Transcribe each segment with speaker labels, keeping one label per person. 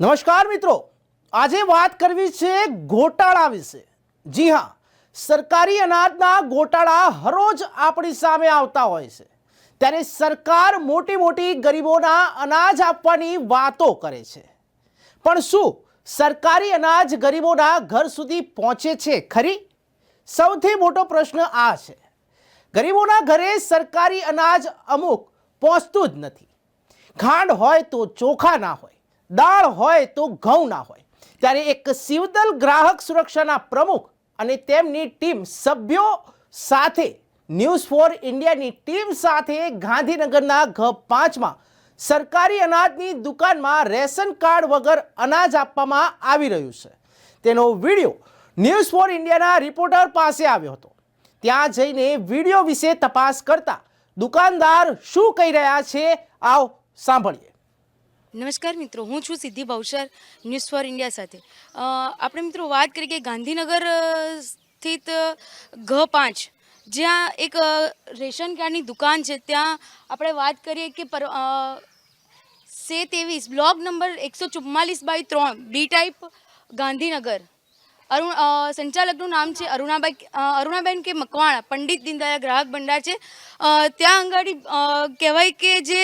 Speaker 1: નમસ્કાર મિત્રો. આજે વાત કરવી છે ગોટાળા વિશે. જી હા, સરકારી અનાજના ગોટાળા હરોજ આપણી સામે આવતા હોય છે. ત્યારે સરકાર મોટી મોટી ગરીબોના અનાજ આપવાની વાતો કરે છે. પણ શું સરકારી અનાજ ગરીબોના ઘર સુધી પહોંચે છે ખરી? સૌથી મોટો પ્રશ્ન આ છે. ગરીબોના ઘરે સરકારી અનાજ અમુક પહોંચતું જ નથી. ખાંડ હોય તો ચોખા ના હોય. દાળ હોય તો ઘઉં ના હોય. ત્યારે એક શિવદલ ગ્રાહક સુરક્ષાના પ્રમુખ અને તેમની ટીમ સભ્યો સાથે, ન્યૂઝ ફોર ઇન્ડિયાની ટીમ સાથે ગાંધીનગરના ઘ પાંચમાં સરકારી અનાજની દુકાનમાં રેશન કાર્ડ વગર અનાજ આપવામાં આવી રહ્યું છે. તેનો વીડિયો ન્યૂઝ ફોર ઇન્ડિયાના રિપોર્ટર પાસે આવ્યો હતો. ત્યાં જઈને વીડિયો વિશે તપાસ કરતા દુકાનદાર શું કહી રહ્યા છે, આવ સાંભળીએ.
Speaker 2: નમસ્કાર મિત્રો, હું છું સિદ્ધિ ભાવસર ન્યૂઝ ફોર ઇન્ડિયા સાથે. આપણે મિત્રો વાત કરીએ કે ગાંધીનગર સ્થિત ઘ પાંચ, જ્યાં એક રેશન કાર્ડની દુકાન છે, ત્યાં આપણે વાત કરીએ કે પર સે ત્રેવીસ, બ્લોક નંબર એકસો ચુમ્માલીસ બાય ત્રણ, બી ટાઈપ, ગાંધીનગર. અરુણ સંચાલકનું નામ છે અરુણાબાઈ અરુણાબેન કે મકવાણા, પંડિત દીનદયાળ ગ્રાહક ભંડાર છે. ત્યાં આગળ કહેવાય કે જે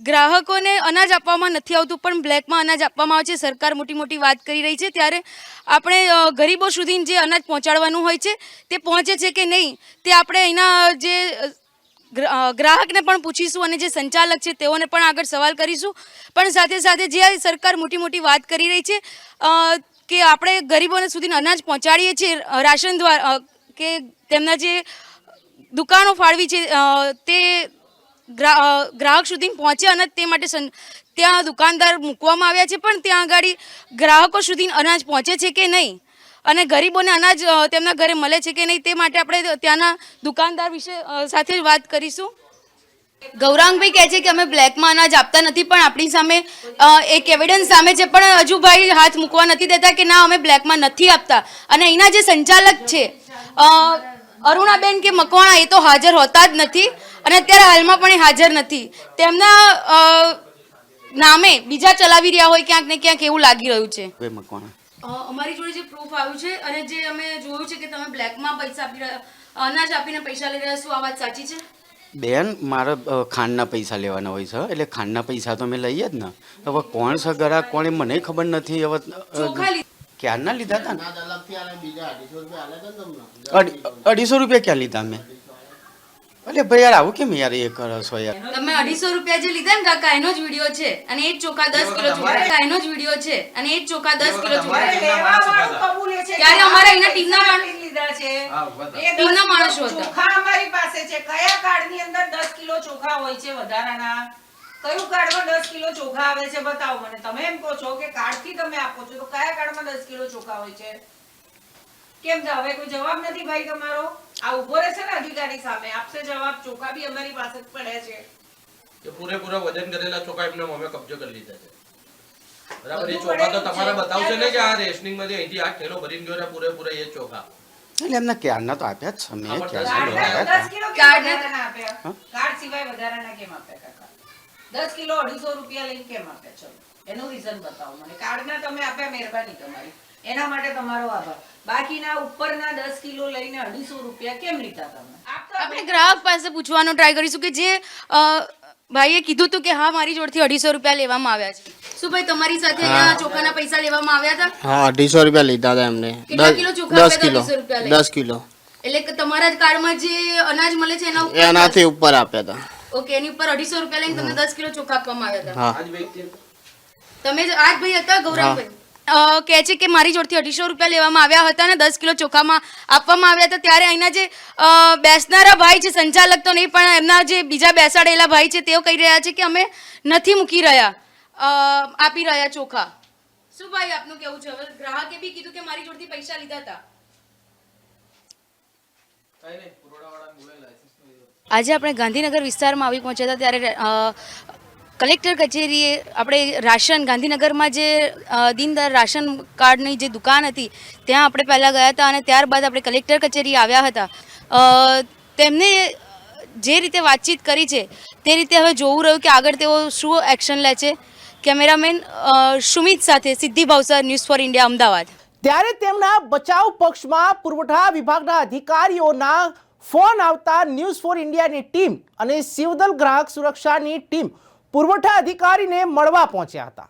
Speaker 2: ગ્રાહકોને અનાજ આપવામાં નથી આવતું, પણ બ્લેકમાં અનાજ આપવામાં આવે છે. સરકાર મોટી મોટી વાત કરી રહી છે. ત્યારે આપણે ગરીબો સુધી જે અનાજ પહોંચાડવાનું હોય છે, તે પહોંચે છે કે નહીં, તે આપણે અહીંના જે ગ્રાહકને પણ પૂછીશું અને જે સંચાલક છે, તેઓને પણ આગળ સવાલ કરીશું. પણ સાથે સાથે જે સરકાર મોટી મોટી વાત કરી રહી છે કે આપણે ગરીબોને સુધી અનાજ પહોંચાડીએ છીએ રાશન દ્વારા કે તેમના જે દુકાનો ફાળવી છે તે ગ્રાહક સુધી પહોંચે અને તે માટે ત્યાં દુકાનદાર મૂકવામાં આવ્યા છે, પણ ત્યાં આગળ ગ્રાહકો સુધી અનાજ પહોંચે છે કે નહીં? અને ગરીબોને અનાજ તેમના ઘરે મળે છે કે નહીં તે માટે આપણે ત્યાંના દુકાનદાર વિશે સાથે વાત કરીશું. ગૌરાંગભાઈ કહે છે કે અમે બ્લેકમાં અનાજ આપતા નથી, પણ આપણી સામે એક એવિડન્સ સામે છે, પણ હજુ ભાઈ હાથ મૂકવા નથી દેતા કે ના, અમે બ્લેકમાં નથી આપતા. અને અહીંના જે સંચાલક છે અરુણાબેન કે મકવાણા, એ તો હાજર હોતા જ નથી. અને અત્યારે હાલમાં પણ એ હાજર નથી. તેમના નામે બીજા ચલાવી રહ્યા હોય ક્યાંક ને ક્યાંક એવું લાગી રહ્યું છે. અમારી જોડે જે પ્રૂફ આવ્યું છે અને જે અમે જોયું છે કે તમે બ્લેકમાં પૈસા આપી રહ્યા અનાજ આપીને પૈસા લઈ રહ્યા શું આ વાત સાચી છે?
Speaker 3: બેન મારે ખાંડના પૈસા લેવાના હોય છે એટલે ખાંડના પૈસા તો અમે લઈએ જ ને. હવે કોણ છે ગરા કોણ એ મને ખબર નથી. હવે ક્યારના લીધા હતા ને? અઢી- અઢીસો રૂપિયા ક્યાં લીધા મેં? અરે ભાઈ યાર આવું કેમ યાર એ કરો છો યાર?
Speaker 2: તમે અઢીસો રૂપિયા જે લીધા ને કાકા એનો જ વીડિયો છે. અને એ જ ચોખા દસ કિલો ચોખા. એનો જ વીડિયો છે. અને એ જ ચોખા દસ કિલો ચોખા. ત્યારે અમારા અહીંના ટીમના માણસ
Speaker 4: લીધા છે. એ
Speaker 2: ટીમના માણસો હતા.
Speaker 4: ચોખા અમારી પાસે છે. કયા કાર્ડની અંદર દસ કિલો ચોખા હોય છે વધારાના? કયું કાર્ડમાં દસ કિલો ચોખા આવે છે બતાવો મને. તમે એમ કહો છો કે કાર્ડથી તમે આપો છો તો કયા કાર્ડમાં દસ કિલો ચોખા હોય છે? કેમ છે હવે કોઈ જવાબ નથી ભાઈ તમારો? આ ઊભો રહેશે ને અધિકારી સામે. આપશે જવાબ ચોખા બી અમારી પાસે જ પડ્યા છે.
Speaker 5: કે પૂરેપૂરા વજન કરેલા ચોખા એમને અમે કબજો કરી લીધા છે. બરાબર એ ચોખા તો તમારે બતાવશે ને કે આ રેશનિંગમાંથી અહીંથી આ ખેલો ભરીને ગયો ને પૂરેપૂરા એ ચોખા.
Speaker 3: એટલે એમને ક્યારના તો આપ્યા જ છે. મેં
Speaker 5: આમાં
Speaker 3: ક્યારના
Speaker 4: આપ્યા કાર્ડ સિવાય વધારાના કેમ આપ્યા કાકા? દસ કિલો અઢીસો રૂપિયા લઈને કેમ આપ્યા ચલો એનું રીઝન બતાવો મને. કાર્ડના તમે આપ્યા મહેરબાની તમારી. એના માટે તમારો આભાર. બાકીના ઉપરના દસ કિલો લઈને અઢીસો રૂપિયા કેમ લીધા તમે?
Speaker 2: આપણે ગ્રાહક પાસે પૂછવાનો ટ્રાય કરીશું કે જે ભાઈએ કીધું હતું કે હા મારી જોડથી અઢીસો રૂપિયા લેવામાં આવ્યા છે. શું ભાઈ તમારી સાથે અહીંયા ચોખાના પૈસા લેવામાં આવ્યા હતા?
Speaker 6: હા અઢીસો રૂપિયા લીધા હતા એમને.
Speaker 2: કેટલા કિલો ચોખા
Speaker 6: દસ કિલો
Speaker 2: હતા 200 રૂપિયા
Speaker 6: દસ કિલો.
Speaker 2: એટલે કે તમારા જ કાર્ડમાં જે અનાજ મળે છે એના ઉપર
Speaker 6: એનાથી ઉપર આપ્યા હતા.
Speaker 2: ઓકે એની ઉપર અઢીસો રૂપિયા લઈને તમને દસ કિલો ચોખા આપવામાં આવ્યા હતા. તમે આજ ભાઈ હતા ગૌરવભાઈ કહે છે કે મારી જોડથી અઢીસો રૂપિયા લેવામાં આવ્યા હતા અને દસ કિલો ચોખામાં આપવામાં આવ્યા હતા. ત્યારે અહીંના જે બેસનારા ભાઈ છે સંચાલક તો નહીં પણ એમના જે બીજા બેસાડેલા ભાઈ છે તેઓ કહી રહ્યા છે કે અમે નથી મૂકી રહ્યા આપી રહ્યા ચોખા. શું ભાઈ આપનું કેવું છે? હવે ગ્રાહકે બી કીધું કે મારી જોડથી પૈસા લીધા હતા. આજે આપણે ગાંધીનગર વિસ્તારમાં આવી પહોંચ્યા હતા ત્યારે કલેક્ટર કચેરીએ આપણે રાશન ગાંધીનગરમાં જે અ, દીનદયાળ રાશન કાર્ડની જે દુકાન હતી ત્યાં આપણે પહેલાં ગયા હતા અને ત્યારબાદ આપણે કલેક્ટર કચેરી આવ્યા હતા. તેમને જે રીતે વાતચીત કરી છે તે રીતે હવે જોવું રહ્યું કે આગળ તેઓ શું એક્શન લે છે. કેમેરામેન સુમિત સાથે Siddhi Bhavsar news four India Ahmedabad.
Speaker 1: ત્યારે તેમના બચાવ પક્ષમાં પુરવઠા વિભાગના અધિકારીઓના ફોન આવતા ન્યૂઝ ફોર ઇન્ડિયાની ટીમ અને સિવદલ ગ્રાહક સુરક્ષાની ટીમ પુરવઠા અધિકારીને મળવા પહોંચ્યા હતા.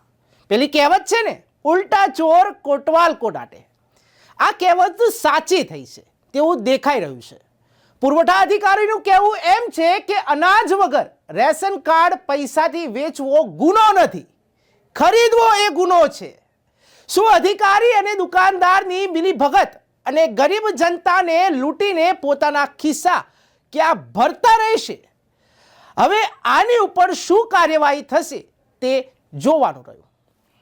Speaker 1: પેલી કહેવત છે ને, ઉલટા ચોર કોટવાલ કોડાટે. આ કહેવત સાચી થઈ છે, તેવું દેખાઈ રહ્યું છે. પુરવઠા અધિકારીનું કહેવું એમ છે કે અનાજ વગર રેશન કાર્ડ પૈસાથી વેચવો ગુનો નથી, ખરીદવો એ ગુનો છે. શું અધિકારી અને દુકાનદારની મિલીભગત અને ગરીબ જનતાને લૂંટીને પોતાના ખિસ્સા ક્યાં ભરતા રહેશે? હવે આની ઉપર શું કાર્યવાહી થશે તે જોવાનું રહ્યું.